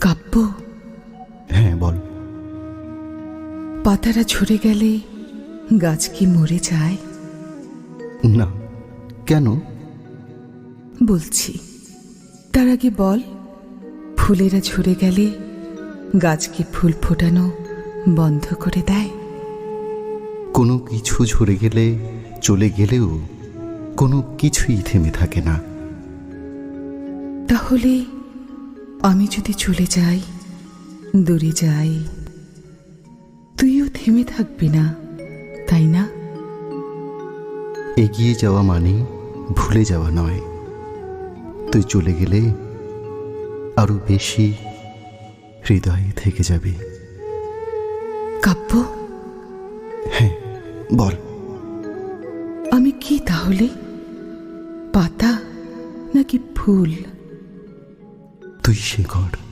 কাব্য? হ্যাঁ বল। পাতারা ঝরে গেলে গাছ কি মরে যায়? না। কেন? বলছি তার আগে বল। ফুলেরা ঝরে গেলে গাছ কি ফুল ফোটানো বন্ধ করে দেয়? কোনো কিছু ঝরে গেলে চলে গেলেও কোনো কিছুই থেমে থাকে না। তাহলে আমি যদি চলে যাই দূরে যাই তুইও থেমে থাকবি না তাই না? এগিয়ে যাওয়া মানে ভুলে যাওয়া নয়। তুই চলে গেলে আরও বেশি হৃদয়ে থেকে যাবে। কাব্য? হ্যাঁ বল। আমি কি তাহলে? পাতা নাকি ফুল? তুই শিকড়